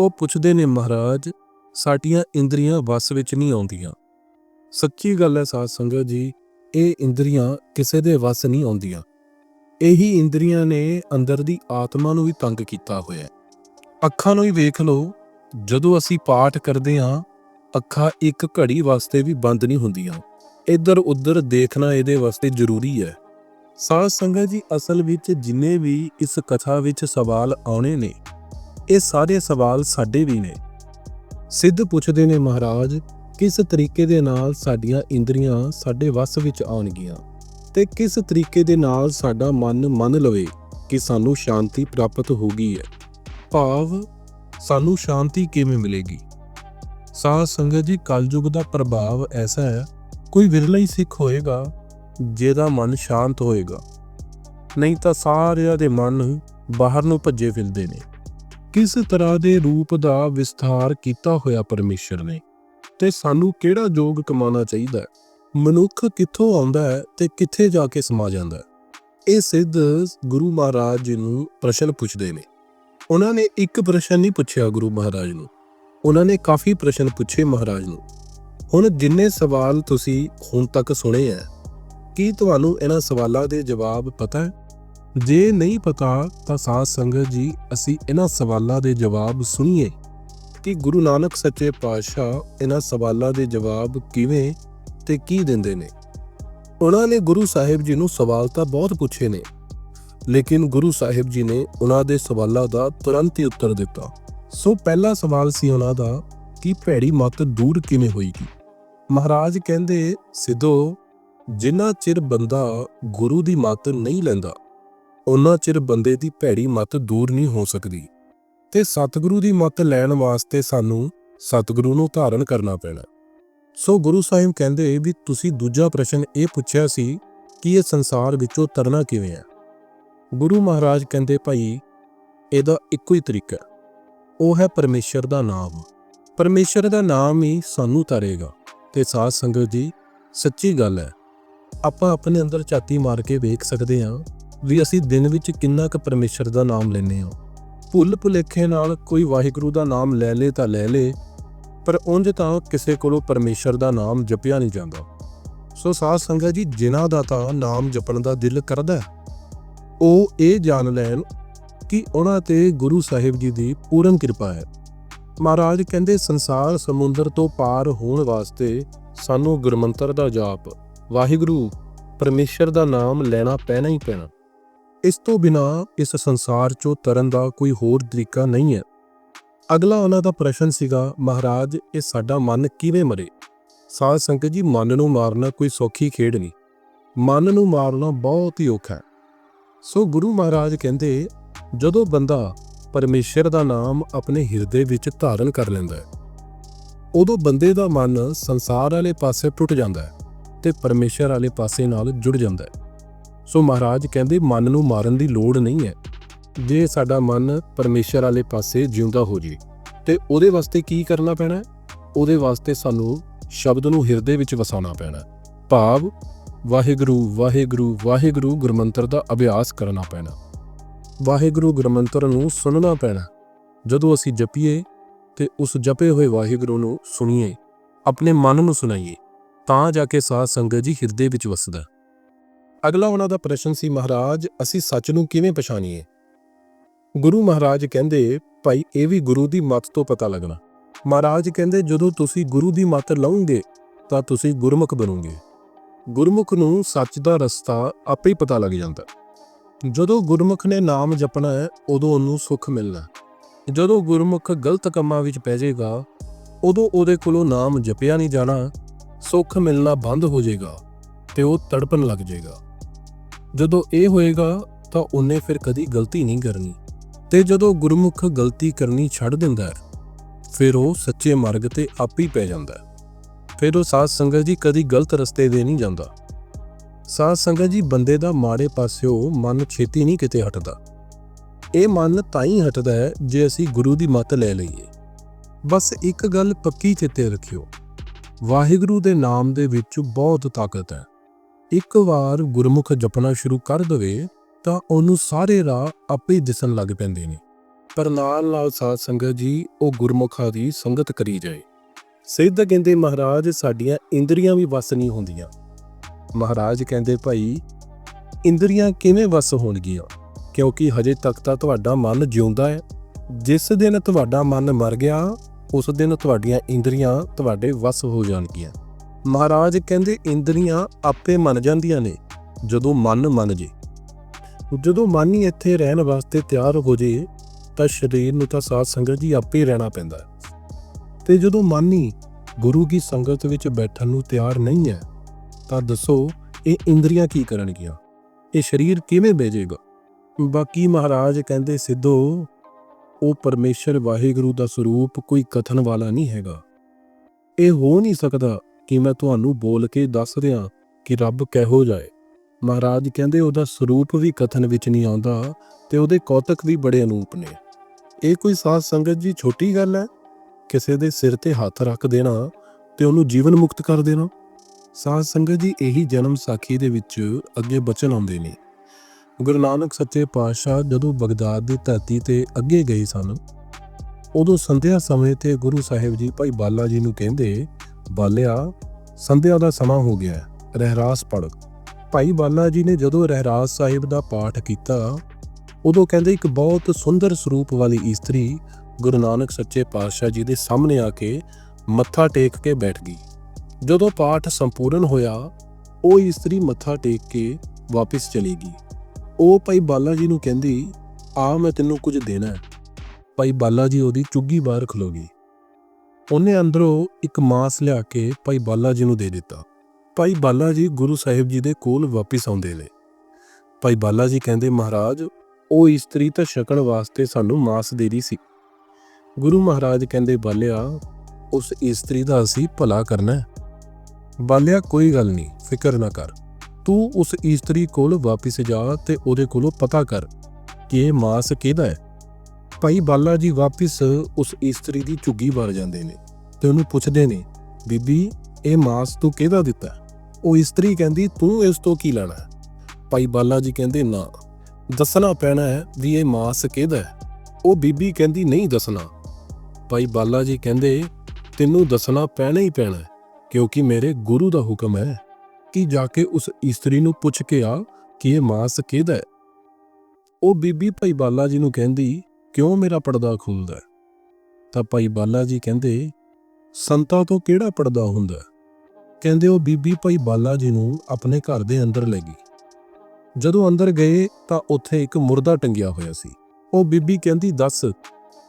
ਉਹ ਪੁੱਛਦੇ ਨੇ, ਮਹਾਰਾਜ, ਸਾਡੀਆਂ ਇੰਦਰੀਆਂ ਵਸ ਵਿੱਚ ਨਹੀਂ ਆਉਂਦੀਆਂ। ਸੱਚੀ ਗੱਲ ਹੈ ਸਾਧ ਸੰਗਤ ਜੀ, ਇਹ ਇੰਦਰੀਆਂ ਕਿਸੇ ਦੇ ਵਸ ਨਹੀਂ ਆਉਂਦੀਆਂ। ਇਹੀ ਇੰਦਰੀਆਂ ਨੇ ਅੰਦਰ ਦੀ ਆਤਮਾ ਨੂੰ ਵੀ ਤੰਗ ਕੀਤਾ ਹੋਇਆ ਹੈ। ਅੱਖਾਂ ਨੂੰ ਹੀ ਵੇਖ ਲਓ, ਜਦੋਂ ਅਸੀਂ ਪਾਠ ਕਰਦੇ ਹਾਂ, ਅੱਖਾਂ ਇੱਕ ਘੜੀ ਵਾਸਤੇ ਵੀ ਬੰਦ ਨਹੀਂ ਹੁੰਦੀਆਂ। ਇੱਧਰ ਉੱਧਰ ਦੇਖਣਾ ਇਹਦੇ ਵਾਸਤੇ ਜ਼ਰੂਰੀ ਹੈ। ਸਾਧ ਸੰਗਤ ਜੀ, ਅਸਲ ਵਿੱਚ ਜਿੰਨੇ ਵੀ ਇਸ ਕਥਾ ਵਿੱਚ ਸਵਾਲ ਆਉਣੇ ਨੇ, ਇਹ ਸਾਰੇ ਸਵਾਲ ਸਾਡੇ ਵੀ ਨੇ। ਸਿੱਧ ਪੁੱਛਦੇ ਨੇ ਮਹਾਰਾਜ, ਕਿਸ ਤਰੀਕੇ ਦੇ ਨਾਲ ਸਾਡੀਆਂ ਇੰਦਰੀਆਂ ਸਾਡੇ ਵੱਸ ਵਿੱਚ ਆਉਣਗੀਆਂ? ਤੇ ਕਿਸ ਤਰੀਕੇ ਦੇ ਨਾਲ ਸਾਡਾ ਮਨ ਮੰਨ ਲਵੇ ਕਿ ਸਾਨੂੰ ਸ਼ਾਂਤੀ ਪ੍ਰਾਪਤ ਹੋ ਗਈ ਹੈ? ਭਾਵ, ਸਾਨੂੰ ਸ਼ਾਂਤੀ ਕਿਵੇਂ ਮਿਲੇਗੀ? ਸਾਧ ਸੰਗਤ ਜੀ, ਕਲਯੁਗ ਦਾ ਪ੍ਰਭਾਵ ਐਸਾ ਹੈ, ਕੋਈ ਵਿਰਲਾ ਹੀ ਸਿੱਖ ਹੋਏਗਾ, ਜਿਹਦਾ ਮਨ ਸ਼ਾਂਤ ਹੋਏਗਾ। ਨਹੀਂ ਤਾਂ ਸਾਰਿਆਂ ਦੇ ਮਨ ਬਾਹਰ ਨੂੰ ਭੱਜੇ ਫਿਰਦੇ ਨੇ। ਕਿਸ ਤਰ੍ਹਾਂ ਦੇ ਰੂਪ ਦਾ ਵਿਸਥਾਰ ਕੀਤਾ ਹੋਇਆ ਪਰਮੇਸ਼ਰ ਨੇ? ਤੇ ਸਾਨੂੰ ਕਿਹੜਾ ਜੋਗ ਕਮਾਉਣਾ ਚਾਹੀਦਾ ਹੈ? ਮਨੁੱਖ ਕਿੱਥੋਂ ਆਉਂਦਾ ਹੈ ਤੇ ਕਿੱਥੇ ਜਾ ਕੇ ਸਮਾ ਜਾਂਦਾ ਹੈ? ਇਹ ਸਿੱਧ ਗੁਰੂ ਮਹਾਰਾਜ ਜੀ ਨੂੰ ਪ੍ਰਸ਼ਨ ਪੁੱਛਦੇ ਨੇ। ਉਹਨਾਂ ਨੇ ਇੱਕ ਪ੍ਰਸ਼ਨ ਨਹੀਂ ਪੁੱਛਿਆ ਗੁਰੂ ਮਹਾਰਾਜ ਨੂੰ। ਉਹਨਾਂ ਨੇ ਕਾਫੀ ਪ੍ਰਸ਼ਨ ਪੁੱਛੇ ਮਹਾਰਾਜ ਨੂੰ। ਹੁਣ ਜਿੰਨੇ ਸਵਾਲ ਤੁਸੀਂ ਹੁਣ ਤੱਕ ਸੁਣੇ ਆ ਕੀ ਤੁਹਾਨੂੰ ਇਹਨਾਂ ਸਵਾਲਾਂ ਦੇ ਜਵਾਬ ਪਤਾ ਹੈ? ਜੇ ਨਹੀਂ ਪਤਾ, ਤਾਂ ਸਾਧ ਸੰਗਤ ਜੀ, ਅਸੀਂ ਇਹਨਾਂ ਸਵਾਲਾਂ ਦੇ ਜਵਾਬ ਸੁਣੀਏ। ਕਿ ਗੁਰੂ ਨਾਨਕ ਸੱਚੇ ਪਾਤਸ਼ਾਹ ਇਹਨਾਂ ਸਵਾਲਾਂ ਦੇ ਜਵਾਬ ਕਿਵੇਂ ਤੇ ਕੀ ਦਿੰਦੇ ਨੇ? ਉਹਨਾਂ ਨੇ ਗੁਰੂ ਸਾਹਿਬ ਜੀ ਨੂੰ ਸਵਾਲ ਤਾਂ ਬਹੁਤ ਪੁੱਛੇ ਨੇ, ਲੇਕਿਨ ਗੁਰੂ ਸਾਹਿਬ ਜੀ ਨੇ ਉਹਨਾਂ ਦੇ ਸਵਾਲਾਂ ਦਾ ਤੁਰੰਤ ਹੀ ਉੱਤਰ ਦਿੱਤਾ। ਸੋ ਪਹਿਲਾ ਸਵਾਲ ਸੀ ਉਹਨਾਂ ਦਾ ਕਿ ਭੈੜੀ ਮਤ ਦੂਰ ਕਿਵੇਂ ਹੋਏਗੀ? ਮਹਾਰਾਜ ਕਹਿੰਦੇ, ਸਿੱਧੋ, ਜਿੰਨਾ ਚਿਰ ਬੰਦਾ ਗੁਰੂ ਦੀ ਮਤ ਨਹੀਂ ਲੈਂਦਾ ਉਹਨਾਂ ਚਿਰ ਬੰਦੇ ਦੀ ਭੈੜੀ ਮਤ ਦੂਰ ਨਹੀਂ ਹੋ ਸਕਦੀ। ਤੇ ਸਤਿਗੁਰੂ ਦੀ ਮਤ ਲੈਣ ਵਾਸਤੇ ਸਾਨੂੰ ਸਤਿਗੁਰੂ ਨੂੰ ਧਾਰਨ ਕਰਨਾ ਪੈਣਾ। ਸੋ ਗੁਰੂ ਸਾਹਿਬ ਕਹਿੰਦੇ ਵੀ ਤੁਸੀਂ ਦੂਜਾ ਪ੍ਰਸ਼ਨ ਇਹ ਪੁੱਛਿਆ ਸੀ ਕਿ ਇਹ ਸੰਸਾਰ ਵਿੱਚੋਂ ਤਰਨਾ ਕਿਵੇਂ ਹੈ? ਗੁਰੂ ਮਹਾਰਾਜ ਕਹਿੰਦੇ ਭਾਈ, ਇਹਦਾ ਇੱਕੋ ਹੀ ਤਰੀਕਾ ਉਹ ਹੈ ਪਰਮੇਸ਼ਰ ਦਾ ਨਾਮ। ਪਰਮੇਸ਼ਰ ਦਾ ਨਾਮ ਹੀ ਸਾਨੂੰ ਤਰੇਗਾ। ਤੇ ਸਾਧ ਸੰਗਤ ਜੀ, ਸੱਚੀ ਗੱਲ ਹੈ, ਆਪਾਂ ਆਪਣੇ ਅੰਦਰ ਝਾਤੀ ਮਾਰ ਕੇ ਵੇਖ ਸਕਦੇ ਹਾਂ ਵੀ ਅਸੀਂ ਦਿਨ ਵਿੱਚ ਕਿੰਨਾ ਕੁ ਪਰਮੇਸ਼ਰ ਦਾ ਨਾਮ ਲੈਂਦੇ ਹਾਂ। ਭੁੱਲ ਭੁਲੇਖੇ ਨਾਲ ਕੋਈ ਵਾਹਿਗੁਰੂ ਦਾ ਨਾਮ ਲੈ ਲੇ ਤਾਂ ਲੈ ਲੇ ਪਰ ਉਂਝ ਤਾਂ ਕਿਸੇ ਕੋਲੋਂ ਪਰਮੇਸ਼ਰ ਦਾ ਨਾਮ ਜਪਿਆ ਨਹੀਂ ਜਾਂਦਾ। ਸੋ ਸਾਧ ਸੰਗਤ ਜੀ, ਜਿਨ੍ਹਾਂ ਦਾ ਤਾਂ ਨਾਮ ਜਪਣ ਦਾ ਦਿਲ ਕਰਦਾ ਉਹ ਇਹ ਜਾਣ ਲੈਣ ਕਿ ਉਹਨਾਂ ਤੇ ਗੁਰੂ ਸਾਹਿਬ ਜੀ ਦੀ ਪੂਰਨ ਕਿਰਪਾ ਹੈ। ਮਹਾਰਾਜ ਕਹਿੰਦੇ, ਸੰਸਾਰ ਸਮੁੰਦਰ ਤੋਂ ਪਾਰ ਹੋਣ ਵਾਸਤੇ ਸਾਨੂੰ ਗੁਰਮੰਤਰ ਦਾ ਜਾਪ, ਵਾਹਿਗੁਰੂ, ਪਰਮੇਸ਼ਰ ਦਾ ਨਾਮ ਲੈਣਾ ਪੈਣਾ ਹੀ ਪੈਣਾ। ਇਸ ਤੋਂ ਬਿਨਾ ਇਸ ਸੰਸਾਰ ਚੋਂ ਤਰਨ ਦਾ ਕੋਈ ਹੋਰ ਤਰੀਕਾ ਨਹੀਂ ਹੈ। ਅਗਲਾ ਉਹਨਾਂ ਦਾ ਪ੍ਰਸ਼ਨ ਸੀਗਾ, ਮਹਾਰਾਜ, ਇਹ ਸਾਡਾ ਮਨ ਕਿਵੇਂ ਮਰੇ? ਸਾਧ ਸੰਗਤ ਜੀ, ਮਨ ਨੂੰ ਮਾਰਨਾ ਕੋਈ ਸੌਖੀ ਖੇਡ ਨਹੀਂ। ਮਨ ਨੂੰ ਮਾਰਨਾ ਬਹੁਤ ਹੀ ਔਖਾ ਹੈ। ਸੋ ਗੁਰੂ ਮਹਾਰਾਜ ਕਹਿੰਦੇ, ਜਦੋਂ ਬੰਦਾ ਪਰਮੇਸ਼ਰ ਦਾ ਨਾਮ ਆਪਣੇ ਹਿਰਦੇ ਵਿੱਚ ਧਾਰਨ ਕਰ ਲੈਂਦਾ ਹੈ, ਉਦੋਂ ਬੰਦੇ ਦਾ ਮਨ ਸੰਸਾਰ ਵਾਲੇ ਪਾਸੇ ਟੁੱਟ ਜਾਂਦਾ ਹੈ ਤੇ ਪਰਮੇਸ਼ਰ ਵਾਲੇ ਪਾਸੇ ਨਾਲ ਜੁੜ ਜਾਂਦਾ ਹੈ। ਸੋ ਮਹਾਰਾਜ ਕਹਿੰਦੇ, ਮਨ ਨੂੰ ਮਾਰਨ ਦੀ ਲੋੜ ਨਹੀਂ ਹੈ। ਜੇ ਸਾਡਾ ਮਨ ਪਰਮੇਸ਼ਰ ਵਾਲੇ ਪਾਸੇ ਜਿਉਂਦਾ ਹੋ ਜੇ, ਤੇ ਉਹਦੇ ਵਾਸਤੇ ਕੀ ਕਰਨਾ ਪੈਣਾ? ਉਹਦੇ ਵਾਸਤੇ ਸਾਨੂੰ ਸ਼ਬਦ ਨੂੰ ਹਿਰਦੇ ਵਿੱਚ ਵਸਾਉਣਾ ਪੈਣਾ। ਭਾਵ ਵਾਹਿਗੁਰੂ ਵਾਹਿਗੁਰੂ ਵਾਹਿਗੁਰੂ ਗੁਰਮੰਤਰ ਦਾ ਅਭਿਆਸ ਕਰਨਾ ਪੈਣਾ। ਵਾਹਿਗੁਰੂ ਗੁਰਮੰਤਰ ਨੂੰ ਸੁਣਨਾ ਪੈਣਾ। ਜਦੋਂ ਅਸੀਂ ਜਪੀਏ ਤੇ ਉਸ ਜਪੇ ਹੋਏ ਵਾਹਿਗੁਰੂ ਨੂੰ ਸੁਣੀਏ, ਆਪਣੇ ਮਨ ਨੂੰ ਸੁਣਾਈਏ, ਤਾਂ ਜਾ ਕੇ ਸਾਧ ਸੰਗਤ ਜੀ ਹਿਰਦੇ ਵਿੱਚ ਵਸਦਾ। ਅਗਲਾ ਉਹਨਾਂ ਦਾ ਪ੍ਰਸ਼ਨ ਸੀ, ਮਹਾਰਾਜ, ਅਸੀਂ ਸੱਚ ਨੂੰ ਕਿਵੇਂ ਪਛਾਣੀਏ? ਗੁਰੂ ਮਹਾਰਾਜ ਕਹਿੰਦੇ, ਭਾਈ, ਇਹ ਵੀ ਗੁਰੂ ਦੀ ਮੱਤ ਤੋਂ ਪਤਾ ਲੱਗਣਾ। ਮਹਾਰਾਜ ਕਹਿੰਦੇ, ਜਦੋਂ ਤੁਸੀਂ ਗੁਰੂ ਦੀ ਮੱਤ ਲਓਗੇ ਤਾਂ ਤੁਸੀਂ ਗੁਰਮੁਖ ਬਣੋਗੇ। ਗੁਰਮੁਖ ਨੂੰ ਸੱਚ ਦਾ ਰਸਤਾ ਆਪੇ ਹੀ ਪਤਾ ਲੱਗ ਜਾਂਦਾ। ਜਦੋਂ ਗੁਰਮੁਖ ਨੇ ਨਾਮ ਜਪਣਾ ਹੈ, ਉਦੋਂ ਉਹਨੂੰ ਸੁੱਖ ਮਿਲਣਾ ਜਦੋਂ ਗੁਰਮੁਖ ਗਲਤ ਕੰਮਾਂ ਵਿੱਚ ਪੈ ਜਾਏਗਾ, ਉਦੋਂ ਉਹਦੇ ਕੋਲੋਂ ਨਾਮ ਜਪਿਆ ਨਹੀਂ ਜਾਣਾ, ਸੁੱਖ ਮਿਲਣਾ ਬੰਦ ਹੋ ਜਾਏਗਾ ਤੇ ਉਹ ਤੜਪਣ ਲੱਗ ਜਾਏਗਾ। ਜਦੋਂ ਇਹ ਹੋਏਗਾ, ਤਾਂ ਉਹਨੇ ਫਿਰ ਕਦੀ ਗਲਤੀ ਨਹੀਂ ਕਰਨੀ। ਤੇ ਜਦੋਂ ਗੁਰਮੁਖ ਗਲਤੀ ਕਰਨੀ ਛੱਡ ਦਿੰਦਾ ਹੈ, ਫਿਰ ਉਹ ਸੱਚੇ ਮਾਰਗ ਤੇ ਆਪ ਹੀ ਪੈ ਜਾਂਦਾ ਹੈ। ਫਿਰ ਉਹ ਸਾਧ ਸੰਗਤ ਜੀ ਕਦੀ ਗਲਤ ਰਸਤੇ ਦੇ ਨਹੀਂ ਜਾਂਦਾ। ਸਾਧ ਸੰਗਤ ਜੀ ਬੰਦੇ ਦਾ ਮਾੜੇ ਪਾਸਿਓ ਮਨ ਛੇਤੀ ਨਹੀਂ ਕਿਤੇ ਹਟਦਾ। ਇਹ ਮਨ ਤਾਂ ਹੀ ਹਟਦਾ ਹੈ ਜੇ ਅਸੀਂ ਗੁਰੂ ਦੀ ਮੱਤ ਲੈ ਲਈਏ। ਬਸ ਇੱਕ ਗੱਲ ਪੱਕੀ ਚਿੱਤੇ ਰੱਖਿਓ। ਵਾਹਿਗੁਰੂ ਦੇ ਨਾਮ ਦੇ ਵਿੱਚ ਬਹੁਤ ਤਾਕਤ ਹੈ। ਇੱਕ ਵਾਰ ਗੁਰਮੁਖ ਜਪਣਾ ਸ਼ੁਰੂ ਕਰ ਦਵੇ ਤਾਂ ਉਹਨੂੰ ਸਾਰੇ ਰਾਹ ਆਪੇ ਹੀ ਦਿਸਣ ਲੱਗ ਪੈਂਦੇ ਨੇ। ਪਰ ਨਾਲ ਨਾਲ ਸਾਧ ਸੰਗਤ ਜੀ, ਉਹ ਗੁਰਮੁਖਾਂ ਦੀ ਸੰਗਤ ਕਰੀ ਜਾਏ। ਸਿੱਧ ਕਹਿੰਦੇ, ਮਹਾਰਾਜ, ਸਾਡੀਆਂ ਇੰਦਰੀਆਂ ਵੀ ਵਸ ਨਹੀਂ ਹੁੰਦੀਆਂ। ਮਹਾਰਾਜ ਕਹਿੰਦੇ, ਭਾਈ, ਇੰਦਰੀਆਂ ਕਿਵੇਂ ਵਸ ਹੋਣਗੀਆਂ? ਕਿਉਂਕਿ ਹਜੇ ਤੱਕ ਤਾਂ ਤੁਹਾਡਾ ਮਨ ਜਿਉਂਦਾ ਹੈ। ਜਿਸ ਦਿਨ ਤੁਹਾਡਾ ਮਨ ਮਰ ਗਿਆ, ਉਸ ਦਿਨ ਤੁਹਾਡੀਆਂ ਇੰਦਰੀਆਂ ਤੁਹਾਡੇ ਵਸ ਹੋ ਜਾਣਗੀਆਂ। ਮਹਾਰਾਜ ਕਹਿੰਦੇ, ਇੰਦਰੀਆਂ ਆਪੇ ਮੰਨ ਜਾਂਦੀਆਂ ਨੇ। ਜਦੋਂ ਮਨ ਮੰਨ ਜੇ ਜਦੋਂ ਮਨ ਹੀ ਇੱਥੇ ਰਹਿਣ ਵਾਸਤੇ ਤਿਆਰ ਹੋ ਜੇ, ਤਾਂ ਸਰੀਰ ਨੂੰ ਤਾਂ ਸਾਧ ਸੰਗਤ ਜੀ ਆਪੇ ਰਹਿਣਾ ਪੈਂਦਾ ਹੈ। ਤੇ ਜਦੋਂ ਮਨ ਹੀ ਗੁਰੂ ਕੀ ਸੰਗਤ ਵਿੱਚ ਬੈਠਣ ਨੂੰ ਤਿਆਰ ਨਹੀਂ ਹੈ, ਤਾਂ ਦੱਸੋ ਇਹ ਇੰਦਰੀਆਂ ਕੀ ਕਰਨਗੀਆਂ? ਇਹ ਸਰੀਰ ਕਿਵੇਂ ਬੇਜੇਗਾ ਬਾਕੀ ਮਹਾਰਾਜ ਕਹਿੰਦੇ, ਸਿੱਧੋ, ਉਹ ਪਰਮੇਸ਼ਰ ਵਾਹਿਗੁਰੂ ਦਾ ਸਰੂਪ ਕੋਈ ਕਥਨ ਵਾਲਾ ਨਹੀਂ ਹੈਗਾ। ਇਹ ਹੋ ਨਹੀਂ ਸਕਦਾ ਕਿ ਮੈਂ ਤੁਹਾਨੂੰ ਬੋਲ ਕੇ ਦੱਸ ਦਿਆਂ ਕਿ ਰੱਬ ਕਿਹੋ ਜਾਏ ਮਹਾਰਾਜ ਕਹਿੰਦੇ ਉਹਦਾ ਸਰੂਪ ਵੀ ਕਥਨ ਵਿੱਚ ਨਹੀਂ ਆਉਂਦਾ ਤੇ ਉਹਦੇ ਕੌਤਕ ਵੀ ਬੜੇ ਅਨੂਪ ਨੇ। ਇਹ ਕੋਈ ਸਾਧ ਸੰਗਤ ਜੀ ਛੋਟੀ ਗੱਲ ਹੈ? ਕਿਸੇ ਦੇ ਸਿਰ ਤੇ ਹੱਥ ਰੱਖ ਦੇਣਾ ਤੇ ਉਹਨੂੰ ਜੀਵਨ ਮੁਕਤ ਕਰ ਦੇਣਾ? ਸਾਧ ਸੰਗਤ ਜੀ, ਇਹੀ ਜਨਮ ਸਾਖੀ ਦੇ ਵਿੱਚ ਅੱਗੇ ਬਚਨ ਆਉਂਦੇ ਨੇ। ਗੁਰੂ ਨਾਨਕ ਸੱਚੇ ਪਾਤਸ਼ਾਹ ਜਦੋਂ ਬਗਦਾਦ ਦੀ ਧਰਤੀ ਤੇ ਅੱਗੇ ਗਏ ਸਨ, ਉਦੋਂ ਸੰਧਿਆ ਸਮੇਂ ਤੇ ਗੁਰੂ ਸਾਹਿਬ ਜੀ ਭਾਈ ਬਾਲਾ ਜੀ ਨੂੰ ਕਹਿੰਦੇ, ਬਾਲਿਆ, ਸੰਧਿਆ ਦਾ ਸਮਾਂ ਹੋ ਗਿਆ, ਰਹਿਰਾਸ ਪੜ ਭਾਈ ਬਾਲਾ ਜੀ ਨੇ ਜਦੋਂ ਰਹਿਰਾਸ ਸਾਹਿਬ ਦਾ ਪਾਠ ਕੀਤਾ, ਉਦੋਂ ਕਹਿੰਦੇ ਇੱਕ ਬਹੁਤ ਸੁੰਦਰ ਸਰੂਪ ਵਾਲੀ ਇਸਤਰੀ ਗੁਰੂ ਨਾਨਕ ਸੱਚੇ ਪਾਤਸ਼ਾਹ ਜੀ ਦੇ ਸਾਹਮਣੇ ਆ ਕੇ ਮੱਥਾ ਟੇਕ ਕੇ ਬੈਠ ਗਈ। ਜਦੋਂ ਪਾਠ ਸੰਪੂਰਨ ਹੋਇਆ, ਉਹ ਇਸਤਰੀ ਮੱਥਾ ਟੇਕ ਕੇ ਵਾਪਸ ਚਲੀ ਗਈ। ਉਹ ਭਾਈ ਬਾਲਾ ਜੀ ਨੂੰ ਕਹਿੰਦੀ, ਆ, ਮੈਂ ਤੈਨੂੰ ਕੁਝ ਦੇਣਾ ਹੈ। ਭਾਈ ਬਾਲਾ ਜੀ ਉਹਦੀ ਚੁੱਗੀ ਬਾਹਰ ਖਲੋ ਗਈ। ਉਹਨੇ ਅੰਦਰੋਂ ਇੱਕ ਮਾਸ ਲਿਆ ਕੇ ਭਾਈ ਬਾਲਾ ਜੀ ਨੂੰ ਦੇ ਦਿੱਤਾ। ਭਾਈ ਬਾਲਾ ਜੀ ਗੁਰੂ ਸਾਹਿਬ ਜੀ ਦੇ ਕੋਲ ਵਾਪਸ ਆਉਂਦੇ ਨੇ। ਭਾਈ ਬਾਲਾ ਜੀ ਕਹਿੰਦੇ, ਮਹਾਰਾਜ, ਉਹ ਇਸਤਰੀ ਤਾਂ ਛਕਣ ਵਾਸਤੇ ਸਾਨੂੰ ਮਾਸ ਦੇ ਰਹੀ ਸੀ। ਗੁਰੂ ਮਹਾਰਾਜ ਕਹਿੰਦੇ, ਬਾਲਿਆ, ਉਸ ਇਸਤਰੀ ਦਾ ਅਸੀਂ ਭਲਾ ਕਰਨਾ ਹੈ। ਬਾਲਿਆ, ਕੋਈ ਗੱਲ ਨਹੀਂ, ਫਿਕਰ ਨਾ ਕਰ। ਤੂੰ ਉਸ ਇਸਤਰੀ ਕੋਲ ਵਾਪਸ ਜਾ ਤੇ ਉਹਦੇ ਕੋਲੋਂ ਪਤਾ ਕਰ ਕਿ ਇਹ ਮਾਸ ਕਿਹਦਾ ਹੈ। ਭਾਈ ਬਾਲਾ ਜੀ ਵਾਪਸ ਉਸ ਇਸਤਰੀ ਦੀ ਝੁੱਗੀ ਭਰ ਜਾਂਦੇ ਨੇ ਤੇ ਉਹਨੂੰ ਪੁੱਛਦੇ ਨੇ, ਬੀਬੀ, ਇਹ ਮਾਸ ਤੂੰ ਕਿਹਦਾ ਦਿੱਤਾ ਉਹ ਇਸਤਰੀ ਕਹਿੰਦੀ, ਤੂੰ ਇਸ ਤੋਂ ਕੀ ਲੈਣਾ? ਭਾਈ ਬਾਲਾ ਜੀ ਕਹਿੰਦੇ, ਨਾ, ਦੱਸਣਾ ਪੈਣਾ ਹੈ ਵੀ ਇਹ ਮਾਸ ਕਿਹਦਾ ਹੈ? ਉਹ ਬੀਬੀ ਕਹਿੰਦੀ, ਨਹੀਂ ਦੱਸਣਾ। ਭਾਈ ਬਾਲਾ ਜੀ ਕਹਿੰਦੇ, ਤੈਨੂੰ ਦੱਸਣਾ ਪੈਣਾ ਹੀ ਪੈਣਾ ਕਿਉਂਕਿ ਮੇਰੇ ਗੁਰੂ ਦਾ ਹੁਕਮ ਹੈ ਕਿ ਜਾ ਕੇ ਉਸ ਇਸਤਰੀ ਨੂੰ ਪੁੱਛ ਕੇ ਆ ਕਿ ਇਹ ਮਾਸ ਕਿਹਦਾ ਹੈ। ਉਹ ਬੀਬੀ ਭਾਈ ਬਾਲਾ ਜੀ ਨੂੰ ਕਹਿੰਦੀ, ਕਿਉਂ ਮੇਰਾ ਪਰਦਾ ਖੁੱਲਦਾ ਤਾਂ ਭਾਈ ਬਾਲਾ ਜੀ ਕਹਿੰਦੇ, ਸੰਤਾਂ ਤੋਂ ਕਿਹੜਾ ਪਰਦਾ ਹੁੰਦਾ ਕਹਿੰਦੇ ਉਹ ਬੀਬੀ ਭਾਈ ਬਾਲਾ ਜੀ ਨੂੰ ਆਪਣੇ ਘਰ ਦੇ ਅੰਦਰ ਲੈ ਗਈ। ਜਦੋਂ ਅੰਦਰ ਗਏ ਤਾਂ ਉੱਥੇ ਇੱਕ ਮੁਰਦਾ ਟੰਗਿਆ ਹੋਇਆ ਸੀ। ਉਹ ਬੀਬੀ ਕਹਿੰਦੀ, ਦੱਸ,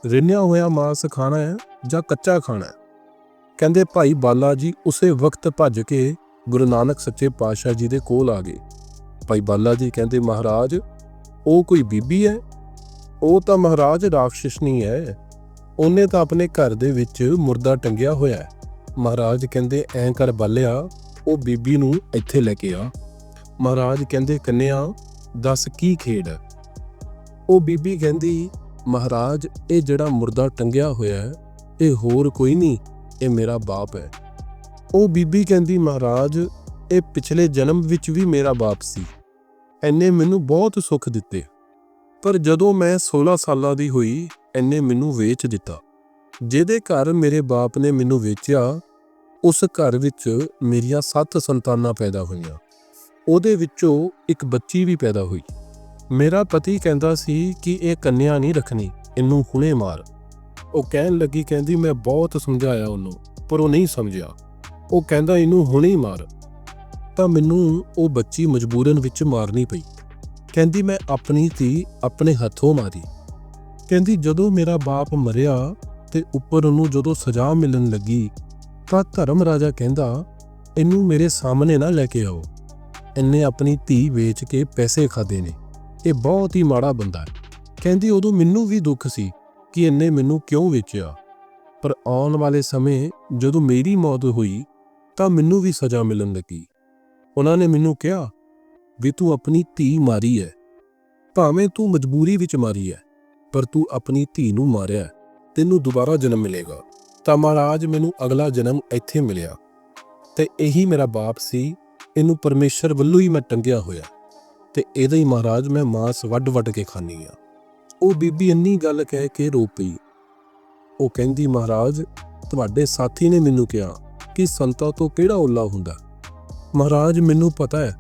ਰਿੰਨਿਆ ਹੋਇਆ ਮਾਸ ਖਾਣਾ ਹੈ ਜਾਂ ਕੱਚਾ ਖਾਣਾ ਹੈ? ਕਹਿੰਦੇ, ਭਾਈ ਬਾਲਾ ਜੀ ਉਸੇ ਵਕਤ ਭੱਜ ਕੇ ਗੁਰੂ ਨਾਨਕ ਸੱਚੇ ਪਾਤਸ਼ਾਹ ਜੀ ਦੇ ਕੋਲ ਆ ਗਏ। ਭਾਈ ਬਾਲਾ ਜੀ ਕਹਿੰਦੇ, ਮਹਾਰਾਜ, ਉਹ ਕੋਈ ਬੀਬੀ ਹੈ? ਉਹ ਤਾਂ ਮਹਾਰਾਜ ਰਾਖਸ਼ਿਸ਼ਨੀ ਹੈ। ਉਹਨੇ ਤਾਂ ਆਪਣੇ ਘਰ ਦੇ ਵਿੱਚ ਮੁਰਦਾ ਟੰਗਿਆ ਹੋਇਆ ਹੈ। ਮਹਾਰਾਜ ਕਹਿੰਦੇ, ਐਂ ਕਰ ਬਾਲਿਆ, ਉਹ ਬੀਬੀ ਨੂੰ ਇੱਥੇ ਲੈ ਕੇ ਆ। ਮਹਾਰਾਜ ਕਹਿੰਦੇ, ਕੰਨਿਆ, ਦੱਸ ਕੀ ਖੇਡ? ਹੈ ਉਹ ਬੀਬੀ ਕਹਿੰਦੀ, ਮਹਾਰਾਜ, ਇਹ ਜਿਹੜਾ ਮੁਰਦਾ ਟੰਗਿਆ ਹੋਇਆ ਹੈ, ਇਹ ਹੋਰ ਕੋਈ ਨਹੀਂ, ਇਹ ਮੇਰਾ ਬਾਪ ਹੈ। ਉਹ ਬੀਬੀ ਕਹਿੰਦੀ, ਮਹਾਰਾਜ, ਇਹ ਪਿਛਲੇ ਜਨਮ ਵਿੱਚ ਵੀ ਮੇਰਾ ਬਾਪ ਸੀ। ਐਨੇ ਮੈਨੂੰ ਬਹੁਤ ਸੁੱਖ ਦਿੱਤੇ। ਪਰ ਜਦੋਂ ਮੈਂ 16 ਸਾਲਾਂ ਦੀ ਹੋਈ, ਐਨੇ ਮੈਨੂੰ ਵੇਚ ਦਿੱਤਾ। ਜਿਹਦੇ ਘਰ ਮੇਰੇ ਬਾਪ ਨੇ ਮੈਨੂੰ ਵੇਚਿਆ ਉਸ ਘਰ ਵਿੱਚ ਮੇਰੀਆਂ 7 ਸੰਤਾਨਾਂ ਪੈਦਾ ਹੋਈਆਂ। ਉਹਦੇ ਵਿੱਚੋਂ ਇੱਕ ਬੱਚੀ ਵੀ ਪੈਦਾ ਹੋਈ। ਮੇਰਾ ਪਤੀ ਕਹਿੰਦਾ ਸੀ ਕਿ ਇਹ ਕੰਨਿਆ ਨਹੀਂ ਰੱਖਣੀ, ਇਹਨੂੰ ਹੁਣੇ ਮਾਰ। ਉਹ ਕਹਿਣ ਲੱਗੀ, ਕਹਿੰਦੀ, ਮੈਂ ਬਹੁਤ ਸਮਝਾਇਆ ਉਹਨੂੰ, ਪਰ ਉਹ ਨਹੀਂ ਸਮਝਿਆ। ਉਹ ਕਹਿੰਦਾ, ਇਹਨੂੰ ਹੁਣੇ ਮਾਰ। ਤਾਂ ਮੈਨੂੰ ਉਹ ਬੱਚੀ ਮਜਬੂਰਨ ਵਿੱਚ ਮਾਰਨੀ ਪਈ। ਕਹਿੰਦੀ, ਮੈਂ ਆਪਣੀ ਧੀ ਆਪਣੇ ਹੱਥੋਂ ਮਾਰੀ। ਕਹਿੰਦੀ, ਜਦੋਂ ਮੇਰਾ ਬਾਪ ਮਰਿਆ ਤੇ ਉੱਪਰ ਉਹਨੂੰ ਜਦੋਂ ਸਜ਼ਾ ਮਿਲਣ ਲੱਗੀ ਤਾਂ ਧਰਮ ਰਾਜਾ ਕਹਿੰਦਾ, ਇਹਨੂੰ ਮੇਰੇ ਸਾਹਮਣੇ ਨਾ ਲੈ ਕੇ ਆਓ। ਇਹਨੇ ਆਪਣੀ ਧੀ ਵੇਚ ਕੇ ਪੈਸੇ ਖਾਦੇ ਨੇ। ਇਹ ਬਹੁਤ ਹੀ ਮਾੜਾ ਬੰਦਾ ਹੈ। ਕਹਿੰਦੀ, ਉਦੋਂ ਮੈਨੂੰ ਵੀ ਦੁੱਖ ਸੀ ਕਿ ਇਹਨੇ ਮੈਨੂੰ ਕਿਉਂ ਵੇਚਿਆ। ਪਰ ਆਉਣ ਵਾਲੇ ਸਮੇਂ ਜਦੋਂ ਮੇਰੀ ਮੌਤ ਹੋਈ, ਤਾਂ ਮੈਨੂੰ ਵੀ ਸਜ਼ਾ ਮਿਲਣ ਲੱਗੀ। ਉਹਨਾਂ ਨੇ ਮੈਨੂੰ ਕਿਹਾ, ਵੀ ਤੂੰ ਆਪਣੀ ਧੀ ਮਾਰੀ ਹੈ ਭਾਵੇਂ ਤੂੰ ਮਜਬੂਰੀ ਵਿੱਚ ਮਾਰੀ ਹੈ ਪਰ ਤੂੰ ਆਪਣੀ ਧੀ ਨੂੰ ਮਾਰਿਆ, ਤੈਨੂੰ ਦੁਬਾਰਾ ਜਨਮ ਮਿਲੇਗਾ। ਤਾਂ ਮਹਾਰਾਜ ਮੈਨੂੰ ਅਗਲਾ ਜਨਮ ਇੱਥੇ ਮਿਲਿਆ ਤੇ ਇਹੀ ਮੇਰਾ ਬਾਪ ਸੀ, ਇਹਨੂੰ ਪਰਮੇਸ਼ਰ ਵੱਲੋਂ ਹੀ ਮੈਂ ਟੰਗਿਆ ਹੋਇਆ ਤੇ ਇਹਦਾ ਹੀ ਮਹਾਰਾਜ ਮੈਂ ਮਾਸ ਵੱਡ ਵੱਡ ਕੇ ਖਾਨੀ ਆ ਉਹ ਬੀਬੀ ਇੰਨੀ ਗੱਲ ਕਹਿ ਕੇ ਰੋ ਪਈ। ਉਹ ਕਹਿੰਦੀ, ਮਹਾਰਾਜ, ਤੁਹਾਡੇ ਸਾਥੀ ਨੇ ਮੈਨੂੰ ਕਿਹਾ ਕਿ ਸੰਤਾਂ ਤੋਂ ਕਿਹੜਾ ਓਲਾ ਹੁੰਦਾ? ਮਹਾਰਾਜ, ਮੈਨੂੰ ਪਤਾ ਹੈ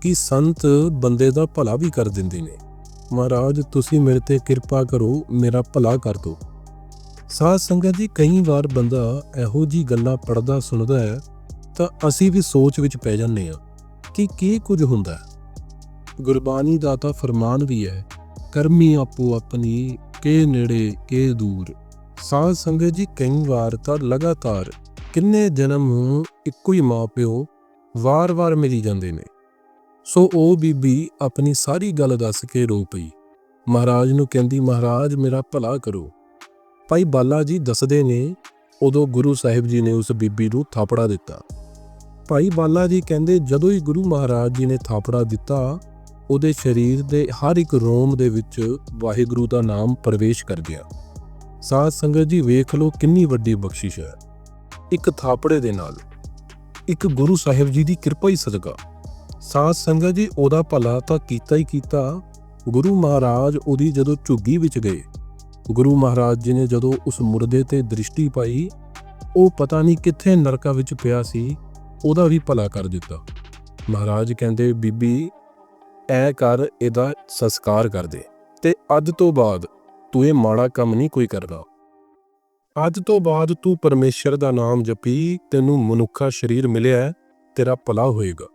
ਕਿ ਸੰਤ ਬੰਦੇ ਦਾ ਭਲਾ ਵੀ ਕਰ ਦਿੰਦੇ ਨੇ। ਮਹਾਰਾਜ, ਤੁਸੀਂ ਮੇਰੇ ਤੇ ਕਿਰਪਾ ਕਰੋ, ਮੇਰਾ ਭਲਾ ਕਰ ਦਿਓ। ਸਾਧ ਸੰਗਤ ਜੀ, ਕਈ ਵਾਰ ਬੰਦਾ ਇਹੋ ਜੀ ਗੱਲਾਂ ਪੜਦਾ ਸੁਣਦਾ ਹੈ, ਤਾਂ ਅਸੀਂ ਵੀ ਸੋਚ ਵਿੱਚ ਪੈ ਜਾਂਦੇ ਹਾਂ ਕਿ ਕੀ ਕੁਝ ਹੁੰਦਾ ਹੈ। ਗੁਰਬਾਣੀ ਦਾ ਤਾਂ ਫਰਮਾਨ ਵੀ ਹੈ, ਕਰਮੀ ਆਪੋ ਆਪਣੀ, ਕੇ ਨੇੜੇ, ਕੇ ਦੂਰ। ਸਾਧ ਸੰਗਤ ਜੀ, ਕਈ ਵਾਰ ਤਾਂ ਲਗਾਤਾਰ ਕਿੰਨੇ ਜਨਮ ਇੱਕੋ ਹੀ ਮਾਂ ਪਿਓ ਵਾਰ-ਵਾਰ ਮਿਲੀ ਜਾਂਦੇ ਨੇ। ਸੋ ਉਹ ਬੀਬੀ ਆਪਣੀ ਸਾਰੀ ਗੱਲ ਦੱਸ ਕੇ ਰੋ ਪਈ। ਮਹਾਰਾਜ ਨੂੰ ਕਹਿੰਦੀ, ਮਹਾਰਾਜ, ਮੇਰਾ ਭਲਾ ਕਰੋ। ਭਾਈ ਬਾਲਾ ਜੀ ਦੱਸਦੇ ਨੇ, ਉਦੋਂ ਗੁਰੂ ਸਾਹਿਬ ਜੀ ਨੇ ਉਸ ਬੀਬੀ ਨੂੰ ਥਾਪੜਾ ਦਿੱਤਾ। ਭਾਈ ਬਾਲਾ ਜੀ ਕਹਿੰਦੇ, ਜਦੋਂ ਹੀ ਗੁਰੂ ਮਹਾਰਾਜ ਜੀ ਨੇ ਥਾਪੜਾ ਦਿੱਤਾ, ਉਹਦੇ ਸਰੀਰ ਦੇ ਹਰ ਇੱਕ ਰੋਮ ਦੇ ਵਿੱਚ ਵਾਹਿਗੁਰੂ ਦਾ ਨਾਮ ਪ੍ਰਵੇਸ਼ ਕਰ ਗਿਆ। ਸਾਧ ਸੰਗਤ ਜੀ, ਵੇਖ ਲਓ ਕਿੰਨੀ ਵੱਡੀ ਬਖਸ਼ਿਸ਼ ਹੈ। ਇੱਕ ਥਾਪੜੇ ਦੇ ਨਾਲ, ਇੱਕ ਗੁਰੂ ਸਾਹਿਬ ਜੀ ਦੀ ਕਿਰਪਾ ਹੀ ਸਦਕਾ। ਸਾਧ ਸੰਗਤ ਜੀ, ਉਹਦਾ ਭਲਾ ਤਾਂ ਕੀਤਾ ਹੀ ਕੀਤਾ, ਗੁਰੂ ਮਹਾਰਾਜ ਉਹਦੀ ਜਦੋਂ ਝੁੱਗੀ ਵਿੱਚ ਗਏ ਗੁਰੂ ਮਹਾਰਾਜ ਜੀ ਨੇ ਜਦੋਂ ਉਸ ਮੁਰਦੇ ਤੇ ਦ੍ਰਿਸ਼ਟੀ ਪਾਈ, ਉਹ ਪਤਾ ਨਹੀਂ ਕਿੱਥੇ ਨਰਕਾਂ ਵਿੱਚ ਪਿਆ ਸੀ, ਉਹਦਾ ਵੀ ਭਲਾ ਕਰ ਦਿੱਤਾ। ਮਹਾਰਾਜ ਕਹਿੰਦੇ, ਬੀਬੀ, ਐ ਕਰ, ਇਹਦਾ ਸੰਸਕਾਰ ਕਰ ਦੇ ਤੇ ਅੱਜ ਤੋਂ ਬਾਅਦ ਤੂੰ ਇਹ ਮਾੜਾ ਕੰਮ ਨਹੀਂ ਕੋਈ ਕਰਦਾ। ਅੱਜ ਤੋਂ ਬਾਅਦ ਤੂੰ ਪਰਮੇਸ਼ਰ ਦਾ ਨਾਮ ਜਪੀ, ਤੈਨੂੰ ਮਨੁੱਖਾ ਸਰੀਰ ਮਿਲਿਆ, ਤੇਰਾ ਭਲਾ ਹੋਏਗਾ।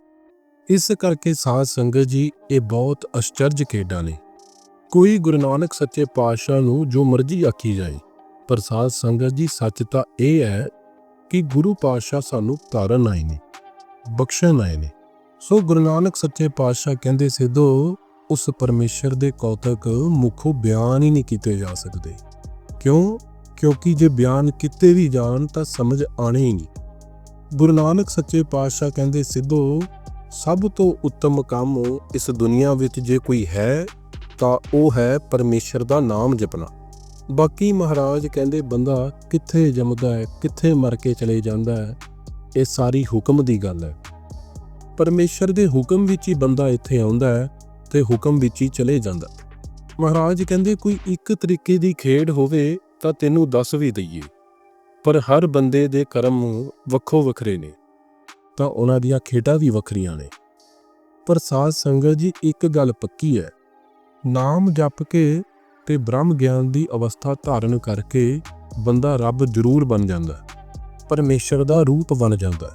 ਇਸ ਕਰਕੇ ਸਾਧ ਸੰਗਤ ਜੀ, ਇਹ ਬਹੁਤ ਅਚਰਜ ਖੇਡਾਂ ਨੇ। ਕੋਈ ਗੁਰੂ ਨਾਨਕ ਸੱਚੇ ਪਾਤਸ਼ਾਹ ਨੂੰ ਜੋ ਮਰਜ਼ੀ ਆਖੀ ਜਾਏ, ਪਰ ਸਾਧ ਸੰਗਤ ਜੀ ਸੱਚ ਤਾਂ ਇਹ ਹੈ ਕਿ ਗੁਰੂ ਪਾਤਸ਼ਾਹ ਸਾਨੂੰ ਤਾਰਨ ਆਏ ਨੇ, ਬਖਸ਼ਣ ਆਏ ਨੇ। ਸੋ ਗੁਰੂ ਨਾਨਕ ਸੱਚੇ ਪਾਤਸ਼ਾਹ ਕਹਿੰਦੇ ਸਿੱਧੋ, ਉਸ ਪਰਮੇਸ਼ਰ ਦੇ ਕੌਤਕ ਮੁਖੋ ਬਿਆਨ ਹੀ ਨਹੀਂ ਕੀਤੇ ਜਾ ਸਕਦੇ। ਕਿਉਂ? ਕਿਉਂਕਿ ਜੇ ਬਿਆਨ ਕੀਤੇ ਵੀ ਜਾਣ ਤਾਂ ਸਮਝ ਆਣੇ ਹੀ ਨਹੀਂ। ਗੁਰੂ ਨਾਨਕ ਸੱਚੇ ਪਾਤਸ਼ਾਹ ਕਹਿੰਦੇ ਸਿੱਧੋ, ਸਭ ਤੋਂ ਉੱਤਮ ਕੰਮ ਇਸ ਦੁਨੀਆ ਵਿੱਚ ਜੇ ਕੋਈ ਹੈ ਤਾਂ ਉਹ ਹੈ ਪਰਮੇਸ਼ਰ ਦਾ ਨਾਮ ਜਪਣਾ। ਬਾਕੀ ਮਹਾਰਾਜ ਕਹਿੰਦੇ, ਬੰਦਾ ਕਿੱਥੇ ਜੰਮਦਾ ਹੈ, ਕਿੱਥੇ ਮਰ ਕੇ ਚਲੇ ਜਾਂਦਾ ਹੈ, ਇਹ ਸਾਰੀ ਹੁਕਮ ਦੀ ਗੱਲ ਹੈ। ਪਰਮੇਸ਼ਰ ਦੇ ਹੁਕਮ ਵਿੱਚ ਹੀ ਬੰਦਾ ਇੱਥੇ ਆਉਂਦਾ ਹੈ ਤੇ ਹੁਕਮ ਵਿੱਚ ਹੀ ਚਲੇ ਜਾਂਦਾ ਮਹਾਰਾਜ ਕਹਿੰਦੇ, ਕੋਈ ਇੱਕ ਤਰੀਕੇ ਦੀ ਖੇਡ ਹੋਵੇ ਤਾਂ ਤੈਨੂੰ ਦੱਸ ਵੀ ਦਈਏ, ਪਰ ਹਰ ਬੰਦੇ ਦੇ ਕਰਮ ਵੱਖੋ ਵੱਖਰੇ ਨੇ, ਤਾਂ ਉਹਨਾਂ ਦੀਆਂ ਖੇਡਾਂ ਵੀ ਵੱਖਰੀਆਂ ਨੇ। ਪਰ ਸਾਧ ਸੰਗਤ ਜੀ, ਇੱਕ ਗੱਲ ਪੱਕੀ ਹੈ ਨਾਮ ਜਪ ਕੇ ਤੇ ਬ੍ਰਹਮ ਗਿਆਨ ਦੀ ਅਵਸਥਾ ਧਾਰਨ ਕਰਕੇ ਬੰਦਾ ਰੱਬ ਜ਼ਰੂਰ ਬਣ ਜਾਂਦਾ ਹੈ। ਪਰਮੇਸ਼ਰ ਦਾ ਰੂਪ ਬਣ ਜਾਂਦਾ